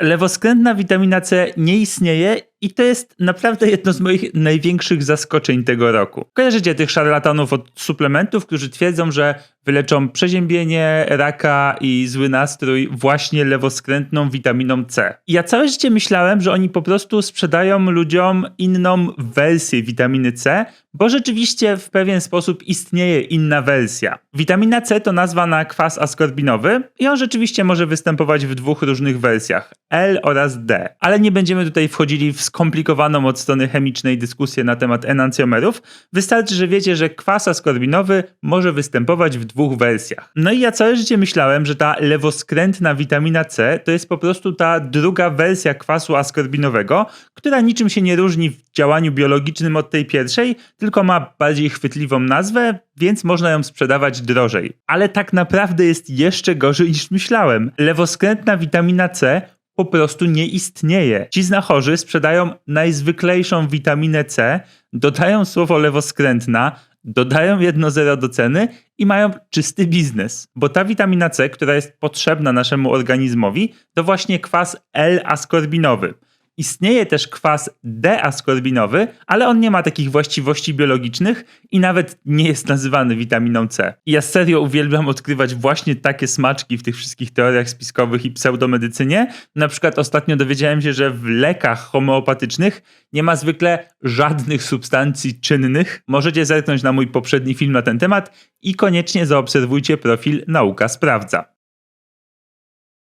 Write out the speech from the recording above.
Lewoskrętna witamina C nie istnieje i to jest naprawdę jedno z moich największych zaskoczeń tego roku. Kojarzycie tych szarlatanów od suplementów, którzy twierdzą, że wyleczą przeziębienie, raka i zły nastrój właśnie lewoskrętną witaminą C. I ja całe życie myślałem, że oni po prostu sprzedają ludziom inną wersję witaminy C, bo rzeczywiście w pewien sposób istnieje inna wersja. Witamina C to nazwa na kwas askorbinowy i on rzeczywiście może występować w dwóch różnych wersjach L oraz D. Ale nie będziemy tutaj wchodzili w skomplikowaną od strony chemicznej dyskusję na temat enancjomerów. Wystarczy, że wiecie, że kwas askorbinowy może występować w dwóch wersjach. No i ja całe życie myślałem, że ta lewoskrętna witamina C to jest po prostu ta druga wersja kwasu askorbinowego, która niczym się nie różni w działaniu biologicznym od tej pierwszej, tylko ma bardziej chwytliwą nazwę, więc można ją sprzedawać drożej. Ale tak naprawdę jest jeszcze gorzej niż myślałem. Lewoskrętna witamina C po prostu nie istnieje. Ci znachorzy sprzedają najzwyklejszą witaminę C, dodają słowo lewoskrętna, dodają jedno zero do ceny i mają czysty biznes. Bo ta witamina C, która jest potrzebna naszemu organizmowi, to właśnie kwas L-askorbinowy. Istnieje też kwas D-askorbinowy, ale on nie ma takich właściwości biologicznych i nawet nie jest nazywany witaminą C. I ja serio uwielbiam odkrywać właśnie takie smaczki w tych wszystkich teoriach spiskowych i pseudomedycynie. Na przykład ostatnio dowiedziałem się, że w lekach homeopatycznych nie ma zwykle żadnych substancji czynnych. Możecie zerknąć na mój poprzedni film na ten temat i koniecznie zaobserwujcie profil Nauka Sprawdza.